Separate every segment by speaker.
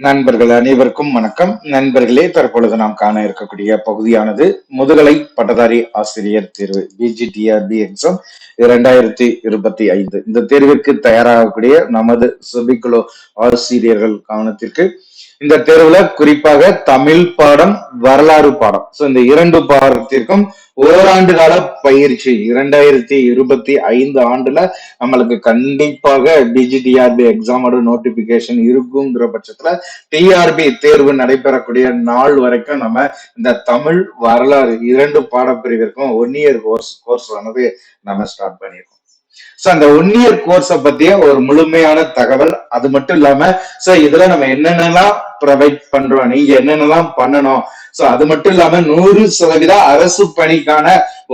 Speaker 1: நண்பர்கள் அனைவருக்கும் வணக்கம். நண்பர்களே தற்பொழுது நாம் காண இருக்கக்கூடிய பகுதியானது முதுகலை பட்டதாரி ஆசிரியர் தேர்வு பிஜிடிஆர்பி எக்ஸாம் இரண்டாயிரத்தி இருபத்தி ஐந்து. இந்த தேர்விற்கு தயாராகக்கூடிய நமது சுபிக்குழு ஆசிரியர்கள் கவனத்திற்கு இந்த தேர்வுல குறிப்பாக தமிழ் பாடம் வரலாறு பாடம். சோ இந்த இரண்டு பாடத்திற்கும் ஓராண்டு கால பயிற்சி. இரண்டாயிரத்தி இருபத்தி ஐந்து ஆண்டுல நம்மளுக்கு கண்டிப்பாக டிஜிடிஆர்பி எக்ஸாமோட நோட்டிபிகேஷன் இருக்குங்கிற பட்சத்துல டிஆர்பி தேர்வு நடைபெறக்கூடிய நாள் வரைக்கும் நம்ம இந்த தமிழ் வரலாறு இரண்டு பாடப்பிரிவிற்கும் ஒன் இயர் கோர்ஸ் கோர்ஸ் ஆனது நம்ம ஸ்டார்ட் பண்ணியிருக்கோம். சோ அந்த ஒன் இயர் கோர்ஸை பத்திய ஒரு முழுமையான தகவல். அது மட்டும் இல்லாம சோ இதுல நம்ம என்னென்னலாம் ப்ரொவைட் பண்றோம் நீங்க என்னென்னலாம் பண்ணணும்? சோ அது மட்டும் இல்லாம நூறு சதவீத அரசு பணிக்கான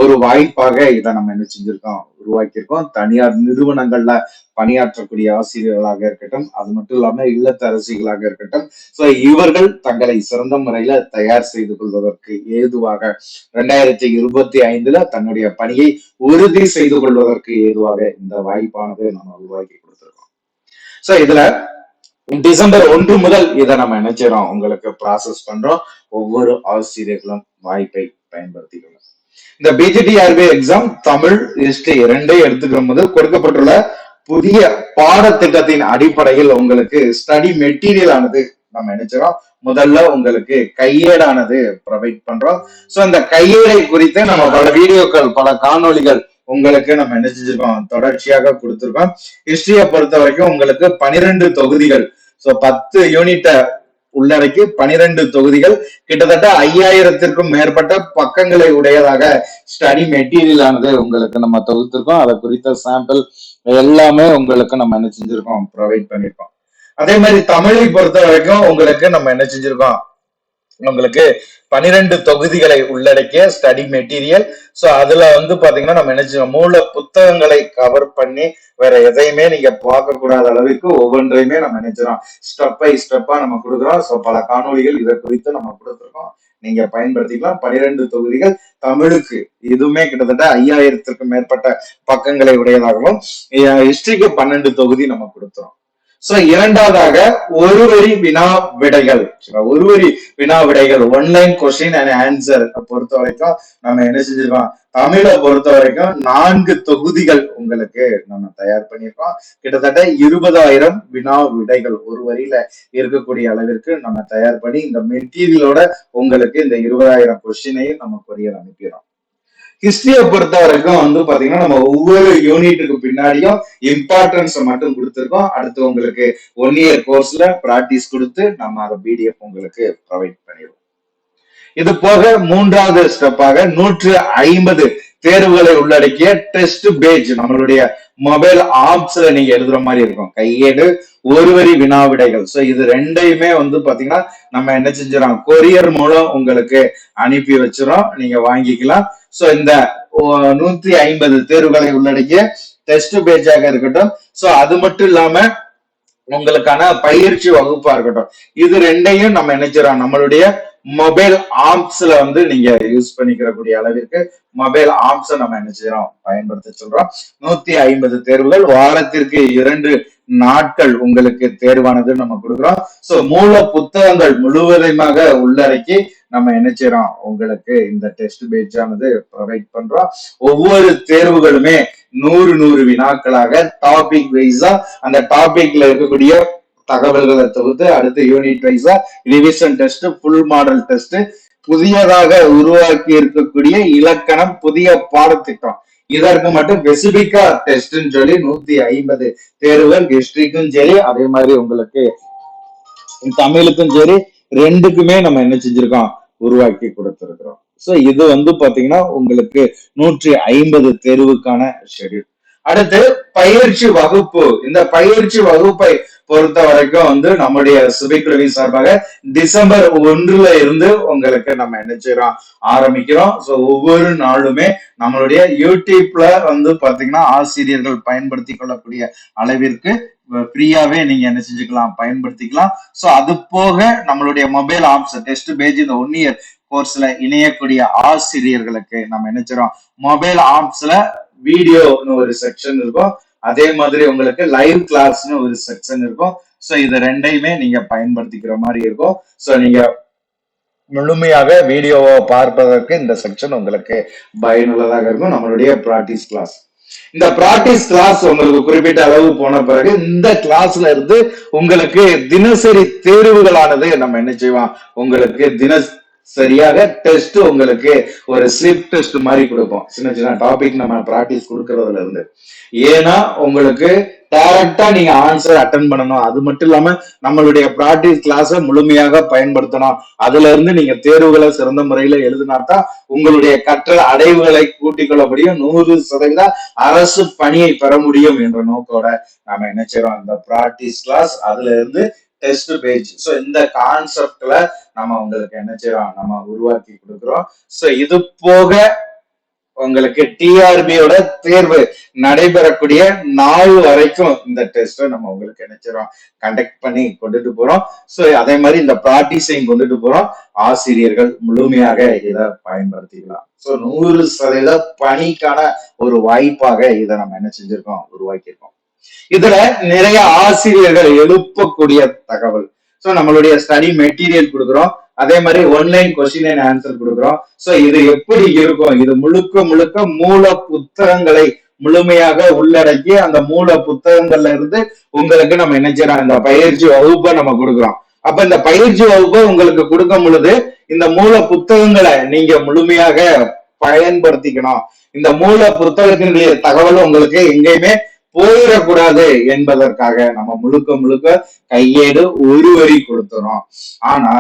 Speaker 1: ஒரு வாய்ப்பாக இதை நம்ம என்ன செஞ்சிருக்கோம்? உருவாக்கியிருக்கோம். தனியார் நிறுவனங்கள்ல பணியாற்றக்கூடிய ஆசிரியர்களாக இருக்கட்டும் அது மட்டும் இல்லாம இல்லத்தரசிகளாக இருக்கட்டும். சோ இவர்கள் தங்களை சிறந்த முறையில தயார் செய்து கொள்வதற்கு ஏதுவாக ரெண்டாயிரத்தி இருபத்தி ஐந்துல தன்னுடைய பணியை உறுதி செய்து கொள்வதற்கு ஏதுவாக இந்த வாய்ப்பானது நம்ம உருவாக்கி கொடுத்திருக்கோம். சோ இதுல டிசம்பர் ஒன்று முதல் இதை நம்ம நினைச்சிடறோம். உங்களுக்கு ப்ராசஸ் பண்றோம். ஒவ்வொரு ஆசிரியர்களும் வாய்ப்பை பயன்படுத்திக்கணும். இந்த பிஜிடிஆர்பி எக்ஸாம் தமிழ் ஹிஸ்டரி இரண்டையும் எடுத்துக்கிற போது கொடுக்கப்பட்டுள்ள புதிய பாடத்திட்டத்தின் அடிப்படையில் உங்களுக்கு ஸ்டடி மெட்டீரியல் ஆனது நம்ம நினைச்சிரோம் முதல்ல உங்களுக்கு கையேடானது ப்ரொவைட் பண்றோம். சோ அந்த கையேடை குறித்து நம்ம பல வீடியோக்கள் பல காணொளிகள் உங்களுக்கு நம்ம என்ன செஞ்சிருக்கோம் தொடர்ச்சியாக கொடுத்துருக்கோம். ஹிஸ்டரியை பொறுத்த வரைக்கும் உங்களுக்கு பனிரெண்டு தொகுதிகள். சோ பத்து யூனிட்டை உள்ளடக்கி பனிரெண்டு தொகுதிகள். கிட்டத்தட்ட ஐயாயிரத்திற்கும் மேற்பட்ட பக்கங்களை உடையதாக ஸ்டடி மெட்டீரியல் ஆனது உங்களுக்கு நம்ம தொகுத்திருக்கோம். அதை குறித்த சாம்பிள் எல்லாமே உங்களுக்கு நம்ம என்ன செஞ்சிருக்கோம்? ப்ரொவைட் பண்ணிருக்கோம். அதே மாதிரி தமிழை பொறுத்த வரைக்கும் உங்களுக்கு நம்ம என்ன செஞ்சிருக்கோம்? உங்களுக்கு பனிரெண்டு தொகுதிகளை உள்ளடக்கிய ஸ்டடி மெட்டீரியல் ஸோ அதுல வந்து பாத்தீங்கன்னா நம்ம என்ன மூல புத்தகங்களை கவர் பண்ணி வேற எதையுமே நீங்க பார்க்க கூடாத அளவுக்கு ஒவ்வொன்றையுமே நம்ம நினைச்சிரோம் ஸ்டெப் பை ஸ்டெப்பா நம்ம கொடுக்குறோம். ஸோ பல காணொளிகள் இதை குறித்து நம்ம கொடுத்துருக்கோம். நீங்க பயன்படுத்திக்கலாம். பனிரெண்டு தொகுதிகள் தமிழுக்கு. இதுவுமே கிட்டத்தட்ட ஐயாயிரத்திற்கும் மேற்பட்ட பக்கங்களை உடையதாகவும் ஹிஸ்டரிக்கு பன்னெண்டு தொகுதி நம்ம கொடுத்துறோம் சோ இரண்டாவதாக ஒரு வரி வினா விடைகள். ஒரு வரி வினா விடைகள் ஒன்லைன் கொஸ்டின் அண்ட் ஆன்சர் பொறுத்த வரைக்கும் நம்ம என்ன செஞ்சிருக்கோம்? தமிழை பொறுத்த வரைக்கும் நான்கு தொகுதிகள் உங்களுக்கு நம்ம தயார் பண்ணியிருக்கோம். கிட்டத்தட்ட இருபதாயிரம் வினா விடைகள் ஒரு வரியில இருக்கக்கூடிய அளவிற்கு நம்ம தயார் பண்ணி இந்த மெட்டீரியலோட உங்களுக்கு இந்த இருபதாயிரம் கொஸ்டினையும் நம்ம கொரியர் அனுப்பிடுறோம். ஹிஸ்டரியை பொறுத்த வரைக்கும் வந்து பாத்தீங்கன்னா நம்ம ஒவ்வொரு யூனிட்டுக்கு பின்னாடியும் இம்பார்ட்டன்ஸ் மட்டும் கொடுத்துருக்கோம். அடுத்து உங்களுக்கு ஒன் இயர் கோர்ஸ்ல பிராக்டிஸ் கொடுத்து நம்ம அதை பிடிஎஃப் உங்களுக்கு ப்ரொவைட் பண்ணிடுவோம். இது போக மூன்றாவது ஸ்டெப்பாக நூற்று ஐம்பது தேர்வுகளை உள்ளடக்கிய டெஸ்ட் பேஜ் நம்மளுடைய மொபைல் ஆப்ஸ்ல நீங்க எழுதுற மாதிரி இருக்கும். கையேடு ஒரு வரி வினா விடைகள் சோ இது ரெண்டையுமே வந்து பாத்தீங்கன்னா நம்ம என்ன செஞ்சிடறோம்? கொரியர் மூலம் உங்களுக்கு அனுப்பி வச்சிரோம் நீங்க வாங்கிக்கலாம். சோ இந்த ஓ- நூத்தி ஐம்பது தேர்வுகளை உள்ளடக்கிய டெஸ்ட் பேஜாக இருக்கட்டும். சோ அது மட்டும் இல்லாம உங்களுக்கான பயிற்சி வகுப்பா இருக்கட்டும். இது ரெண்டையும் நம்ம நினைச்சிடறோம் நம்மளுடைய மொபைல் ஆம்ஸ்ல வந்து நீங்க யூஸ் பண்ணிக்கிறக்கூடிய அளவிற்கு மொபைல் ஆப்ஸை நம்ம என்ன செய்யறோம்? பயன்படுத்த சொல்றோம். நூத்தி ஐம்பது தேர்வுகள். வாரத்திற்கு இரண்டு நாட்கள் உங்களுக்கு தேர்வானது நம்ம கொடுக்குறோம். சோ மூல புத்தகங்கள் முழுவதுமாக உள்ளடக்கி நம்ம என்ன செய்யறோம்? உங்களுக்கு இந்த டெஸ்ட் பேஜ் ஆனது ப்ரொவைட் பண்றோம். ஒவ்வொரு தேர்வுகளுமே நூறு நூறு வினாக்களாக டாபிக் வைஸா அந்த டாபிக்ல இருக்கக்கூடிய தகவல்களை தொகுத்து அடுத்து unit வைஸா revision test full model test புதியதாக உருவாக்கி இருக்கக்கூடிய இலக்கணம் புதிய பாடத்திட்டம். இதற்கு மட்டும் ஸ்பெசிபிக்கா டெஸ்ட்னு சொல்லி நூத்தி ஐம்பது தேர்வுகள் ஹிஸ்டரிக்கும் சரி அதே மாதிரி உங்களுக்கு தமிழுக்கும் சரி ரெண்டுக்குமே நம்ம என்ன செஞ்சிருக்கோம்? உருவாக்கி கொடுத்திருக்கிறோம். சோ இது வந்து பாத்தீங்கன்னா உங்களுக்கு நூற்றி ஐம்பது தேர்வுக்கான ஷெடியூல் அடுத்து பயிற்சி வகுப்பு. இந்த பயிற்சி வகுப்பை பொறுத்த வரைக்கும் வந்து நம்முடைய சுபிக்குழுவி சார்பாக டிசம்பர் ஒன்றுல இருந்து உங்களுக்கு நம்ம என்ன செய்யறோம் ஆரம்பிக்கிறோம். ஸோ ஒவ்வொரு நாளுமே நம்மளுடைய யூடியூப்ல வந்து பாத்தீங்கன்னா ஆசிரியர்கள் பயன்படுத்தி கொள்ளக்கூடிய அளவிற்கு ஃப்ரீயாவே நீங்க என்ன செஞ்சுக்கலாம் பயன்படுத்திக்கலாம். ஸோ அது போக நம்மளுடைய மொபைல் ஆப்ஸ் டெஸ்ட் பேஜ் இந்த ஒன் இயர் கோர்ஸ்ல இணையக்கூடிய ஆசிரியர்களுக்கு நம்ம என்ன மொபைல் ஆப்ஸ்ல வீடியோன்னு ஒரு செக்ஷன் இருக்கும். அதே மாதிரி உங்களுக்கு லைவ் கிளாஸ்னு ஒரு செக்ஷன் இருக்கும். ஸோ இது ரெண்டையுமே நீங்க பயன்படுத்திக்கிற மாதிரி இருக்கும். ஸோ நீங்க முழுமையாக வீடியோவை பார்ப்பதற்கு இந்த செக்ஷன் உங்களுக்கு பயனுள்ளதாக இருக்கும். நம்மளுடைய ப்ராக்டிஸ் கிளாஸ் இந்த பிராக்டிஸ் கிளாஸ் உங்களுக்கு குறிப்பிட்ட அளவு போன பிறகு இந்த கிளாஸ்ல இருந்து உங்களுக்கு தினசரி தேர்வுகளானது நம்ம என்ன செய்வோம்? உங்களுக்கு தின சரியாக டெஸ்ட் உங்களுக்கு ஒரு ஸ்லிப் டெஸ்ட் மாதிரி கொடுப்போம் சின்ன சின்ன டாபிக் நம்ம ப்ராக்டிஸ் கொடுக்கறதுல இருந்து. ஏன்னா உங்களுக்கு டைரக்டா நீங்க ஆன்சர் அட்டன் பண்ணணும். அது மட்டும் இல்லாம நம்மளுடைய ப்ராக்டிஸ் கிளாஸை முழுமையாக பயன்படுத்தணும். அதுல இருந்து நீங்க தேர்வுகளை சிறந்த முறையில எழுதினாதான் உங்களுடைய கற்றல் அடைவுகளை கூட்டிக் கொள்ள முடியும் நூறு சதவீத அரசு பணியை பெற முடியும் என்ற நோக்கோட நாம என்ன செய்யறோம் அந்த பிராக்டிஸ் கிளாஸ் அதுல இருந்து டெஸ்ட் பேஜ் ஸோ இந்த கான்செப்ட்ல நம்ம உங்களுக்கு என்ன செய்யறோம்? நம்ம உருவாக்கி கொடுக்குறோம். ஸோ இது போக உங்களுக்கு டிஆர்பியோட தேர்வு நடைபெறக்கூடிய நாள் வரைக்கும் இந்த டெஸ்ட்டை நம்ம உங்களுக்கு நினைச்சிடறோம் கண்டக்ட் பண்ணி கொண்டுட்டு போறோம். ஸோ அதே மாதிரி இந்த ப்ராக்டிஸையும் கொண்டுட்டு போறோம். ஆசிரியர்கள் முழுமையாக இதை பயன்படுத்திக்கலாம். ஸோ நூறு சதவீத பணிக்கான ஒரு வாய்ப்பாக இதை நம்ம என்ன செஞ்சிருக்கோம்? உருவாக்கியிருக்கோம். இதுல நிறைய ஆசிரியர்கள் எழுப்பக்கூடிய தகவல். சோ நம்மளுடைய ஸ்டடி மெட்டீரியல் கொடுக்குறோம். அதே மாதிரி ஒன்லைன் கொஸ்டின் அண்ட் ஆன்சர் கொடுக்குறோம். சோ இது எப்படி இருக்கும்? இது முழுக்க முழுக்க மூல புத்தகங்களை முழுமையாக உள்ளடக்கி அந்த மூல புத்தகங்கள்ல இருந்து உங்களுக்கு நம்ம என்ன செய்யறோம்? இந்த பயிற்சி வகுப்பை நம்ம கொடுக்குறோம். அப்ப இந்த பயிற்சி வகுப்பை உங்களுக்கு கொடுக்கும் பொழுது இந்த மூல புத்தகங்களை நீங்க முழுமையாக பயன்படுத்திக்கணும். இந்த மூல புத்தகத்தினுடைய தகவல் உங்களுக்கு எங்கேயுமே போயிடக்கூடாது என்பதற்காக நம்ம முழுக்க முழுக்க கையேடு ஒரு வரி கொடுத்துறோம். ஆனா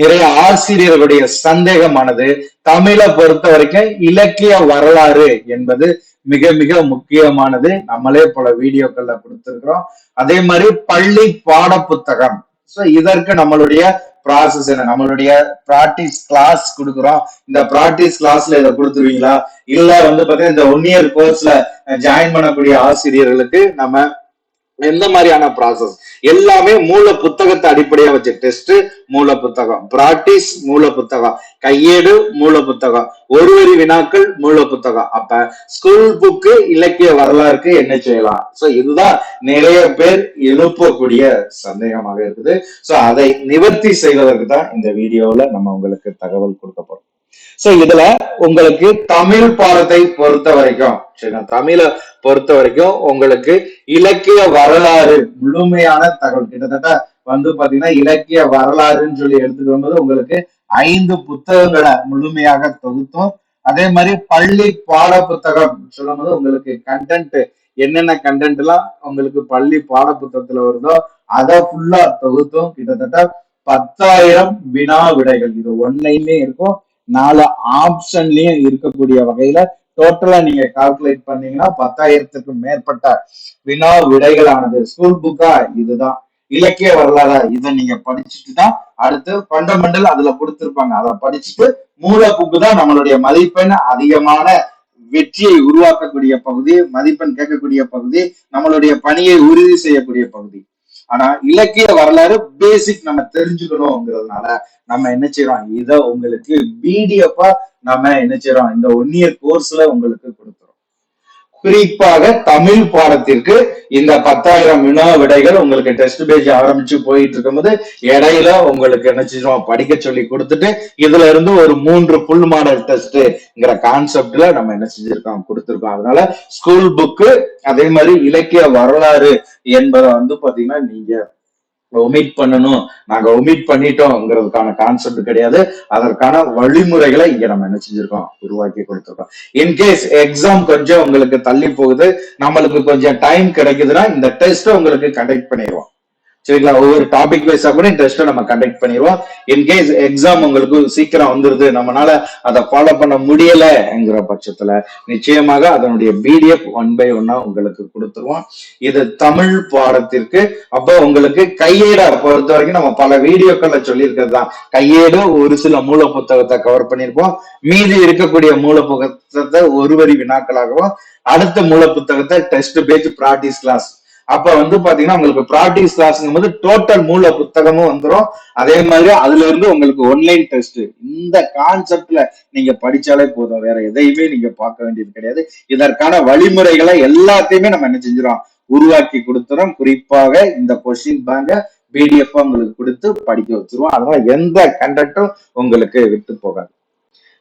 Speaker 1: நிறைய ஆசிரியர்களுடைய சந்தேகமானது தமிழை பொறுத்த வரைக்கும் இலக்கிய வரலாறு என்பது மிக மிக முக்கியமானது. நம்மளே பல வீடியோக்கள்ல கொடுத்திருக்கிறோம். அதே மாதிரி பள்ளி பாட புத்தகம் சோ இதற்கு நம்மளுடைய ப்ராசஸ் என்ன? நம்மளுடைய ப்ராக்டிஸ் கிளாஸ் கொடுக்குறோம். இந்த ப்ராக்டிஸ் கிளாஸ்ல இதை கொடுத்துருவீங்களா? இல்ல வந்து பாத்தீங்கன்னா இந்த ஒன் இயர் கோர்ஸ்ல ஜாயின் பண்ணக்கூடிய ஆசிரியர்களுக்கு நம்ம எந்த மாதிரியான ப்ராசஸ் எல்லாமே மூல புத்தகத்தை அடிப்படையா வச்சு. டெஸ்ட் மூல புத்தகம். பிராக்டிஸ் மூல புத்தகம். கையேடு மூல புத்தகம். ஒரு வரி வினாக்கள் மூல புத்தகம். அப்ப ஸ்கூல் புக்கு இலக்கிய வரலாறுக்கு என்ன செய்யலாம்? சோ இதுதான் நிறைய பேர் எழுப்பக்கூடிய சந்தேகமாக இருக்குது. சோ அதை நிவர்த்தி செய்வதற்கு தான் இந்த வீடியோல நம்ம உங்களுக்கு தகவல் கொடுக்க போறோம் சோ இதுல உங்களுக்கு தமிழ் பாடத்தை பொறுத்த வரைக்கும் சரிங்களா தமிழை பொறுத்த வரைக்கும் உங்களுக்கு இலக்கிய வரலாறு முழுமையான தகவல். கிட்டத்தட்ட வந்து பாத்தீங்கன்னா இலக்கிய வரலாறுன்னு சொல்லி எடுத்துக்கிற போது உங்களுக்கு ஐந்து புத்தகங்களை முழுமையாக தொகுத்தோம். அதே மாதிரி பள்ளி பாட புத்தகம் சொல்லும் போது உங்களுக்கு கண்டென்ட் என்னென்ன கண்டென்ட் எல்லாம் உங்களுக்கு பள்ளி பாட புத்தகத்துல வருதோ அதை ஃபுல்லா தொகுத்தோம். கிட்டத்தட்ட பத்தாயிரம் வினா விடைகள். இது ஒன்லைன்லயும் இருக்கும். நாலு ஆப்ஷன்லயும் இருக்கக்கூடிய வகையில டோட்டலா நீங்க கால்குலேட் பண்ணீங்கன்னா பத்தாயிரத்துக்கும் மேற்பட்ட வினா விடைகளானது. ஸ்கூல் புக்கா? இதுதான். இலக்கிய வரலாறா? இதை நீங்க படிச்சுட்டு தான் அடுத்து ஃபண்டமெண்டல் அதுல கொடுத்திருப்பாங்க. அதை படிச்சுட்டு மூல புக்கு தான் நம்மளுடைய மதிப்பெண் அதிகமான வெற்றியை உருவாக்கக்கூடிய பகுதி மதிப்பெண் கேட்கக்கூடிய பகுதி நம்மளுடைய பணியை உறுதி செய்யக்கூடிய பகுதி. ஆனா இலக்கிய வரலாறு பேசிக் நம்ம தெரிஞ்சுக்கணும்ங்கிறதுனால நம்ம என்ன செய்யறோம் இத உங்களுக்கு பிடிஎஃபா நம்ம என்ன செய்யறோம் இந்த ஒன் இயர் கோர்ஸ்ல உங்களுக்கு கொடுத்தோம் குறிப்பாக தமிழ் பாடத்திற்கு இந்த பத்தாயிரம் வினா விடைகள் உங்களுக்கு டெஸ்ட் பேஜ் ஆரம்பிச்சு போயிட்டு இருக்கும்போது இடையில உங்களுக்கு என்ன செய்யறோம் படிக்க சொல்லி கொடுத்துட்டு இதுல இருந்து ஒரு மூன்று புல் மாடல் டெஸ்ட்ங்கிற கான்செப்ட்ல நம்ம என்ன செஞ்சிருக்கோம் கொடுத்துருக்கோம். அதனால ஸ்கூல் புக்கு அதே மாதிரி இலக்கிய வரலாறு என்பதை வந்து பாத்தீங்கன்னா நீங்க ஒமிட் பண்ணணும் நாங்க ஒமிட் பண்ணிட்டோம்ங்கிறதுக்கான கான்செப்ட் கிடையாது. அதற்கான வழிமுறைகளை இங்க நம்ம என்ன செஞ்சிருக்கோம்? உருவாக்கி கொடுத்துருக்கோம். இன்கேஸ் எக்ஸாம் கொஞ்சம் உங்களுக்கு தள்ளி போகுது நம்மளுக்கு கொஞ்சம் டைம் கிடைக்குதுன்னா இந்த டெஸ்ட் உங்களுக்கு கண்டக்ட் பண்ணிடுவோம். சரிங்களா? ஒவ்வொரு டாபிக் வைஸா கூட டெஸ்ட்டை நம்ம கண்டக்ட் பண்ணிடுவோம். இன்கேஸ் எக்ஸாம் உங்களுக்கு சீக்கிரம் வந்துருது நம்மளால அதை ஃபாலோ பண்ண முடியலங்கிற பட்சத்துல நிச்சயமாக அதனுடைய பிடிஎஃப் ஒன் பை ஒன்னா உங்களுக்கு கொடுத்துருவோம். இது தமிழ் பாடத்திற்கு அப்போ உங்களுக்கு கையேடா பொறுத்த வரைக்கும் நம்ம பல வீடியோக்கள்ல சொல்லியிருக்கிறது தான். கையேடு ஒரு சில மூல புத்தகத்தை கவர் பண்ணியிருப்போம். மீதி இருக்கக்கூடிய மூல புத்தகத்தை ஒரு வரி வினாக்களாகவும் அடுத்த மூல புத்தகத்தை டெஸ்ட் பேஜ் ப்ராக்டிஸ் கிளாஸ் அப்ப வந்து பாத்தீங்கன்னா உங்களுக்கு ப்ராக்டிஸ் கிளாஸ்ங்கும் போது டோட்டல் மூல புத்தகமும் வந்துடும் அதே மாதிரி அதுல இருந்து உங்களுக்கு ஒன்லைன் டெஸ்ட் இந்த கான்செப்ட்ல நீங்க படிச்சாலே போதும். வேற எதையுமே நீங்க பார்க்க வேண்டியது கிடையாது. இதற்கான வழிமுறைகளை எல்லாத்தையுமே நம்ம என்ன செஞ்சிடும் உருவாக்கி கொடுத்துறோம். குறிப்பாக இந்த கொஸ்டின் பேங்க பிடிஎஃப் உங்களுக்கு கொடுத்து படிக்க வச்சிருவோம். அதனால எந்த கண்டக்டும் உங்களுக்கு விட்டு போகாது.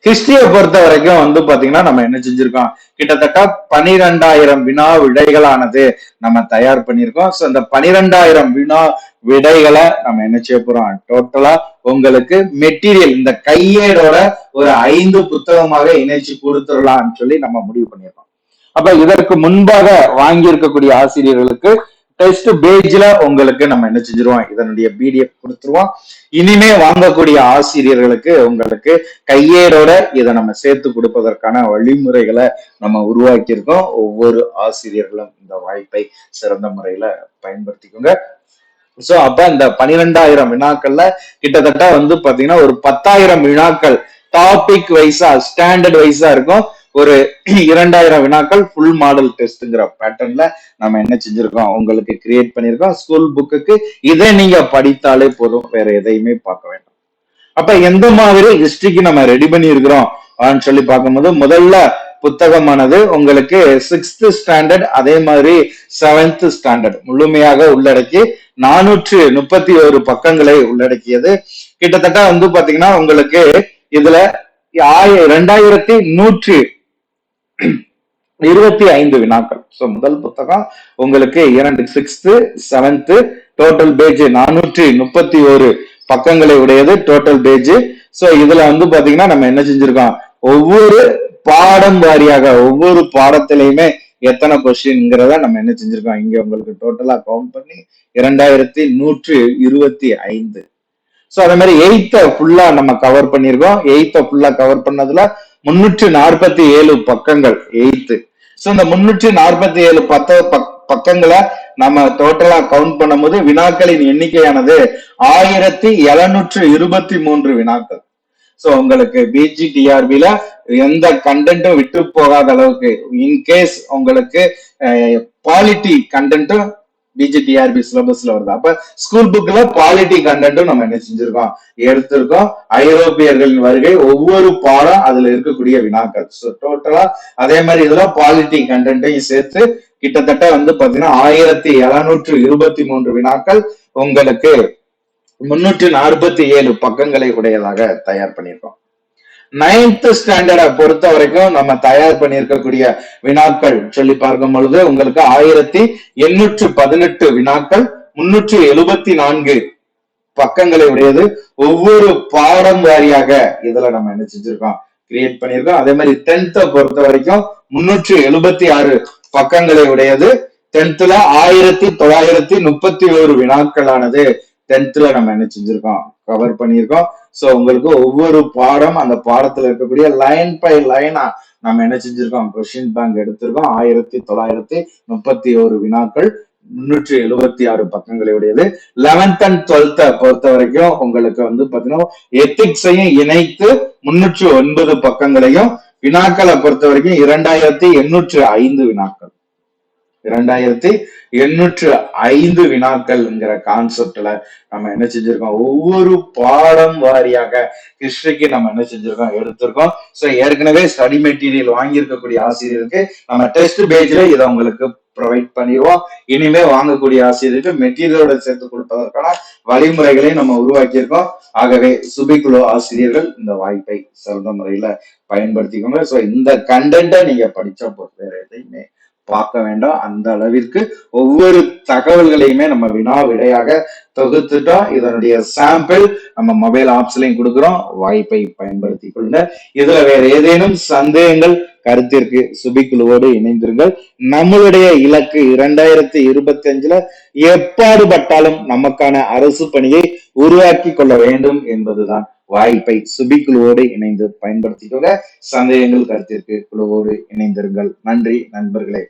Speaker 1: ஹிஸ்டரியை பொறுத்த வரைக்கும் வந்து பாத்தீங்கன்னா நம்ம என்ன செஞ்சிருக்கோம்? கிட்டத்தட்ட பனிரெண்டாயிரம் வினா விடைகளானது நம்ம தயார் பண்ணியிருக்கோம். ஸோ இந்த பனிரெண்டாயிரம் வினா விடைகளை நம்ம என்ன செய்ய போறோம்? டோட்டலா உங்களுக்கு மெட்டீரியல் இந்த கையேடோட ஒரு ஐந்து புத்தகமாக இணைச்சு கொடுத்துடலாம்னு சொல்லி நம்ம முடிவு பண்ணியிருக்கோம். அப்ப இதற்கு முன்பாக வாங்கி இருக்கக்கூடிய ஆசிரியர்களுக்கு டெஸ்ட் பேஜ்ல உங்களுக்கு நம்ம என்ன செஞ்சிருவோம்? இதனுடைய பிடிஎஃப் கொடுத்துருவோம். இனிமே வாங்கக்கூடிய ஆசிரியர்களுக்கு உங்களுக்கு கையேடோட இதை நம்ம சேர்த்து கொடுப்பதற்கான வழிமுறைகளை நம்ம உருவாக்கி இருக்கோம் ஒவ்வொரு ஆசிரியர்களும் இந்த வாய்ப்பை சிறந்த முறையில பயன்படுத்திக்கோங்க. சோ அப்ப இந்த பனிரெண்டாயிரம் வினாக்கள்ல கிட்டத்தட்ட வந்து பாத்தீங்கன்னா ஒரு பத்தாயிரம் வினாக்கள் டாபிக் வைஸா ஸ்டாண்டர்ட் வைஸா இருக்கும். ஒரு இரண்டாயிரம் வினாக்கள் ஃபுல் மாடல் டெஸ்ட்ங்கிற பேட்டர்ன்ல நம்ம என்ன செஞ்சிருக்கோம்? உங்களுக்கு கிரியேட் பண்ணிருக்கோம். ஸ்கூல் புக்குக்கு இதை நீங்க படித்தாலே போதும். வேற எதையுமே பார்க்க வேண்டாம். அப்ப எந்த மாதிரி ஹிஸ்டரிக்கு நம்ம ரெடி பண்ணி இருக்கிறோம் சொல்லி பார்க்கும்போது முதல்ல புத்தகமானது உங்களுக்கு சிக்ஸ்த் ஸ்டாண்டர்ட் அதே மாதிரி செவன்த் ஸ்டாண்டர்ட் முழுமையாக உள்ளடக்கி நானூற்று முப்பத்தி ஒரு பக்கங்களை உள்ளடக்கியது. கிட்டத்தட்ட வந்து பாத்தீங்கன்னா உங்களுக்கு இதுல ஆய- ரெண்டாயிரத்தி நூற்றி இருபத்தி ஐந்து வினாக்கள். ஸோ முதல் புத்தகம் உங்களுக்கு இரண்டு சிக்ஸ்த்து செவன்த்து டோட்டல் பேஜ் நானூற்றி முப்பத்தி ஒரு பக்கங்களை உடையது டோட்டல் பேஜ் சோ இதுல வந்து பாத்தீங்கன்னா நம்ம என்ன செஞ்சிருக்கோம்? ஒவ்வொரு பாடம் வாரியாக ஒவ்வொரு பாடத்திலையுமே எத்தனை கொஸ்டின்ங்கிறத நம்ம என்ன செஞ்சிருக்கோம்? இங்க உங்களுக்கு டோட்டலா கவுண்ட் பண்ணி இரண்டாயிரத்தி நூற்றி இருபத்தி ஐந்து. சோ அதே மாதிரி எயித்த ஃபுல்லா நம்ம கவர் பண்ணியிருக்கோம். எயித்த ஃபுல்லா கவர் பண்ணதுல முன்னூற்றி நாற்பத்தி ஏழு பக்கங்கள் எயித்து சோ இந்த முன்னூற்றி நாற்பத்தி ஏழு பத்த பக்கங்களை நம்ம டோட்டலா கவுண்ட் பண்ணும்போது வினாக்களின் எண்ணிக்கையானது ஆயிரத்தி எழுநூற்று இருபத்தி மூன்று வினாக்கள் சோ உங்களுக்கு பிஜிடிஆர்பில எந்த கண்டென்ட்டும் விட்டு போகாத அளவுக்கு இன்கேஸ் உங்களுக்கு eh, குவாலிட்டி கண்டென்ட்டும் பிஜிடிஆர்பி சிலபஸ்ல வருது. அப்ப ஸ்கூல் புக்ல குவாலிட்டி கண்டென்ட்டும் நம்ம என்ன செஞ்சிருக்கோம்? எடுத்திருக்கோம். ஐரோப்பியர்களின் வருகை ஒவ்வொரு பாடம் அதுல இருக்கக்கூடிய வினாக்கள். ஸோ டோட்டலா அதே மாதிரி இதுல குவாலிட்டி கண்டென்ட்டையும் சேர்த்து கிட்டத்தட்ட வந்து பாத்தீங்கன்னா ஆயிரத்தி எழுநூற்று இருபத்தி மூன்று வினாக்கள் உங்களுக்கு முன்னூற்றி நாற்பத்தி ஏழு பக்கங்களை உடையதாக தயார் பண்ணியிருக்கோம். நைன்த் ஸ்டாண்டர்டை பொறுத்த வரைக்கும் நம்ம தயார் பண்ணியிருக்கக்கூடிய வினாக்கள் சொல்லி பார்க்கும் பொழுது உங்களுக்கு ஆயிரத்தி எண்ணூற்று பதினெட்டு வினாக்கள் முன்னூற்று எழுபத்தி நான்கு பக்கங்களை உடையது. ஒவ்வொரு பாடம் வாரியாக இதுல நம்ம என்ன செஞ்சிருக்கோம் கிரியேட் பண்ணியிருக்கோம். அதே மாதிரி டென்த்தை பொறுத்த வரைக்கும் முன்னூற்று எழுபத்தி ஆறு பக்கங்களை உடையது. டென்த்ல ஆயிரத்தி தொள்ளாயிரத்தி முப்பத்தி ஒரு வினாக்களானது டென்த்ல நம்ம என்ன செஞ்சிருக்கோம் கவர் பண்ணியிருக்கோம். சோ உங்களுக்கு ஒவ்வொரு பாடம் அந்த பாடத்துல இருக்கக்கூடிய லைன் பை லைனா நம்ம என்ன செஞ்சிருக்கோம்? கொஸ்டின் பேங்க் எடுத்திருக்கோம். ஆயிரத்தி தொள்ளாயிரத்தி முப்பத்தி ஒரு வினாக்கள் முன்னூற்றி எழுபத்தி ஆறு பக்கங்களை உடையது லெவன்த் அண்ட் டுவெல்த்த பொறுத்த வரைக்கும் உங்களுக்கு வந்து பாத்தீங்கன்னா எத்திக்ஸையும் இணைத்து முன்னூற்றி ஒன்பது பக்கங்களையும் வினாக்களை பொறுத்த வரைக்கும் இரண்டாயிரத்தி எண்ணூற்று ஐந்து வினாக்கள். இரண்டாயிரத்தி எண்ணூற்று ஐந்து வினாக்கள்ங்கிற கான்செப்ட்ல நம்ம என்ன செஞ்சிருக்கோம்? ஒவ்வொரு பாடம் வாரியாக ஹிஸ்டரிக்கு நம்ம என்ன செஞ்சிருக்கோம்? எடுத்திருக்கோம். ஸோ ஏற்கனவே ஸ்டடி மெட்டீரியல் வாங்கியிருக்கக்கூடிய ஆசிரியருக்கு நம்ம டெஸ்ட் பேஜ்ல இதை உங்களுக்கு ப்ரொவைட் பண்ணிடுவோம். இனிமே வாங்கக்கூடிய ஆசிரியருக்கு மெட்டீரியலோட சேர்த்து கொடுப்பதற்கான வழிமுறைகளை நம்ம உருவாக்கியிருக்கோம். ஆகவே சுபிக்குழு ஆசிரியர்கள் இந்த வாய்ப்பை சிறந்த முறையில பயன்படுத்திக்கோங்க. ஸோ இந்த கண்டென்ட்டை நீங்க படிச்ச போது வேற எதையுமே பார்க்க வேண்டாம். அந்த அளவிற்கு ஒவ்வொரு தகவல்களையுமே நம்ம வினா விடையாக தொகுத்துட்டா இதனுடைய சாம்பிள் நம்ம மொபைல் ஆப்ஸ்லையும் கொடுக்குறோம். வாய்ப்பை பயன்படுத்தி கொள்ள இதுல வேற ஏதேனும் சந்தேகங்கள் கருத்திற்கு சுபிக்குழுவோடு இணைந்திருங்கள். நம்மளுடைய இலக்கு இரண்டாயிரத்தி இருபத்தி அஞ்சுல எப்பாடுபட்டாலும் நமக்கான அரசு பணியை உருவாக்கி கொள்ள வேண்டும் என்பதுதான் வாய்ப்பை சுபிக்குழுவோடு இணைந்து பயன்படுத்திக்கோங்க. சந்தேகங்கள் கருத்திற்கு குழுவோடு இணைந்திருங்கள். நன்றி நண்பர்களே.